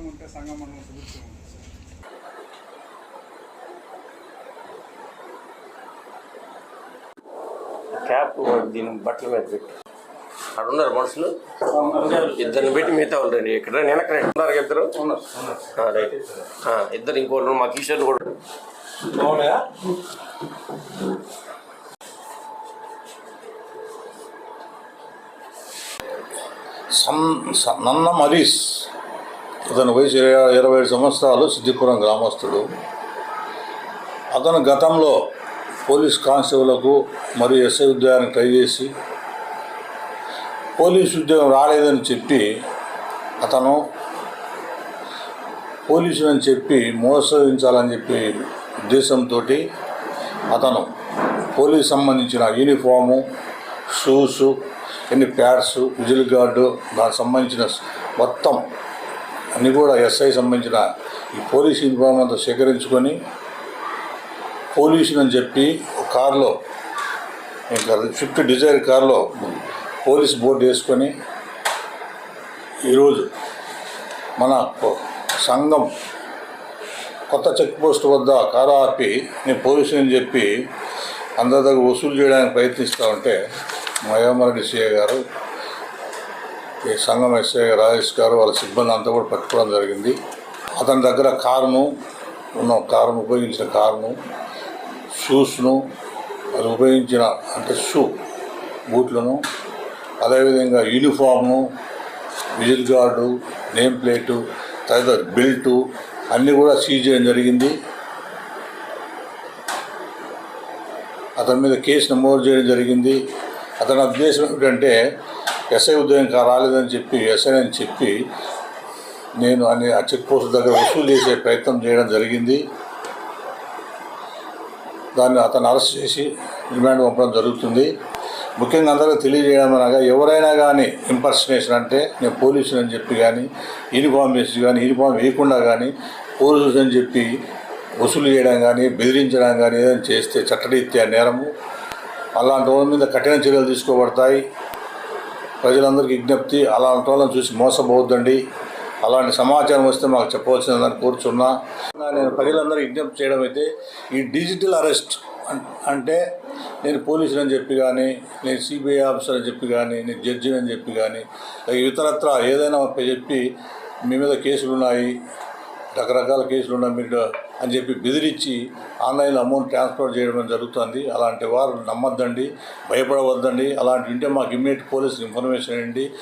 మండలం ఉంటే సంఘం మండలం సుభిక్షం క్యాప్ దీని బట్టల మీద పెట్టి అక్కడ ఉన్నారు మనుషులు? ఇద్దరిని పెట్టి మిగతా ఉండండి ఇక్కడ నేను అక్కడ ఉన్నారు ఇద్దరు? రైట్. ఇద్దరు ఇంకోళ్ళు మా కిషోర్లు కూడా అవునా మరీస్. అతని వయసు ఇరవై ఇరవై ఏడు సంవత్సరాలు సిద్దిపురం గ్రామస్తుడు. అతను గతంలో పోలీస్ కానిస్టేబుల్కు మరియు ఎస్ఐ ఉద్యోగానికి ట్రై చేసి పోలీస్ ఉద్యోగం రాలేదని చెప్పి అతను పోలీసులని చెప్పి మోసగించాలని చెప్పి ఉద్దేశంతో అతను పోలీస్ సంబంధించిన యూనిఫాము షూసు ఎన్ని ప్యాడ్స్ విజిల్ గార్డు దానికి సంబంధించిన మొత్తం అన్నీ కూడా ఎస్ఐ సంబంధించిన ఈ పోలీస్ యూనిఫామ్ అంతా సేకరించుకొని పోలీసుని అని చెప్పి కారులో ఇంకా స్విఫ్ట్ డిజైర్ కారులో పోలీస్ బోర్డు వేసుకొని ఈరోజు మన సంఘం కొత్త చెక్ పోస్ట్ వద్ద కారు ఆపి నేను పోలీసుని చెప్పి అందరి దగ్గర వసూలు చేయడానికి ప్రయత్నిస్తూ ఉంటే మయోమరెడ్డి సీఏ గారు ఈ సంఘం ఎస్ఐ రాజేష్ గారు వాళ్ళ సిబ్బంది అంతా కూడా పట్టుకోవడం జరిగింది. అతని దగ్గర కారును ఉన్న కారును ఉపయోగించిన కారును షూస్ను అది ఉపయోగించిన అంటే షూ బూట్లను అదేవిధంగా యూనిఫామ్ను విజిల్ గార్డు నేమ్ ప్లేటు తదితర బెల్టు అన్నీ కూడా సీజ్ చేయడం జరిగింది. అతని మీద కేసు నమోదు చేయడం జరిగింది. అతని ఉద్దేశం ఏమిటంటే ఎస్ఐ ఉదయం కా- రాలేదని చెప్పి ఎస్ఐ అని చెప్పి నేను అని ఆ చెక్ పోస్ట్ దగ్గర వసూలు చేసే ప్రయత్నం చేయడం జరిగింది. దాన్ని అతను అరెస్ట్ చేసి రిమాండ్ పంపడం జరుగుతుంది. ముఖ్యంగా అందరూ తెలియజేయడం అనగా ఎవరైనా కానీ ఇంపర్సనేషన్ అంటే నేను పోలీసులు అని చెప్పి కానీ యూనిఫామ్ వేసి కానీ యూనిఫామ్ వేయకుండా కానీ పోలీసులు అని చెప్పి వసూలు చేయడం కానీ బెదిరించడం కానీ ఏదైనా చేస్తే చట్టరీత్యా నేరము. అలాంటి వాళ్ళ మీద కఠిన చర్యలు తీసుకోబడతాయి. ప్రజలందరికీ విజ్ఞప్తి అలాంటి వాళ్ళని చూసి మోసపోవద్దండి. అలాంటి సమాచారం వస్తే మాకు చెప్పవలసిందని కోరుచున్నా. నేను ప్రజలందరూ విజ్ఞప్తి చేయడం అయితే ఈ డిజిటల్ అరెస్ట్ అంటే నేను పోలీసులు అని చెప్పి కానీ నేను సిబిఐ ఆఫీసర్ అని చెప్పి కానీ నేను జడ్జి అని చెప్పి కానీ ఇతరత్ర ఏదైనా చెప్పి మీ మీద కేసులు ఉన్నాయి రకరకాల కేసులు ఉన్నాయి మీరు అని చెప్పి బెదిరించి ఆన్లైన్లో అమౌంట్ ట్రాన్స్ఫర్ చేయడం జరుగుతుంది. అలాంటి వారు నమ్మద్దండి భయపడవద్దండి. అలాంటి ఉంటే మాకు ఇమ్మీడియట్ పోలీస్ ఇన్ఫర్మేషన్ ఇవ్వండి.